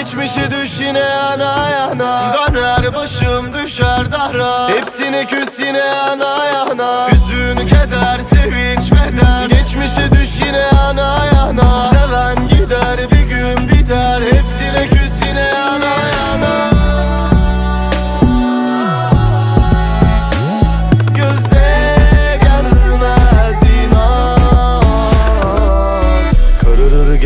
Geçmişe düş yine yana yana. Döner başım düşer dara. Hepsine küs yine yana yana. Hüzün kedersin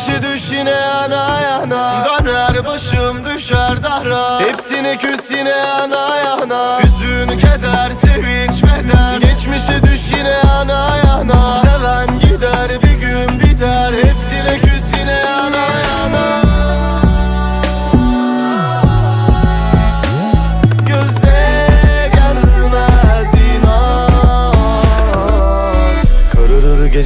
Geçmişe düş yine yana yana. Döner başım düşer dara Hepsine küs yine yana yana. Hüzün keder sevinç beder Geçmişe düş yine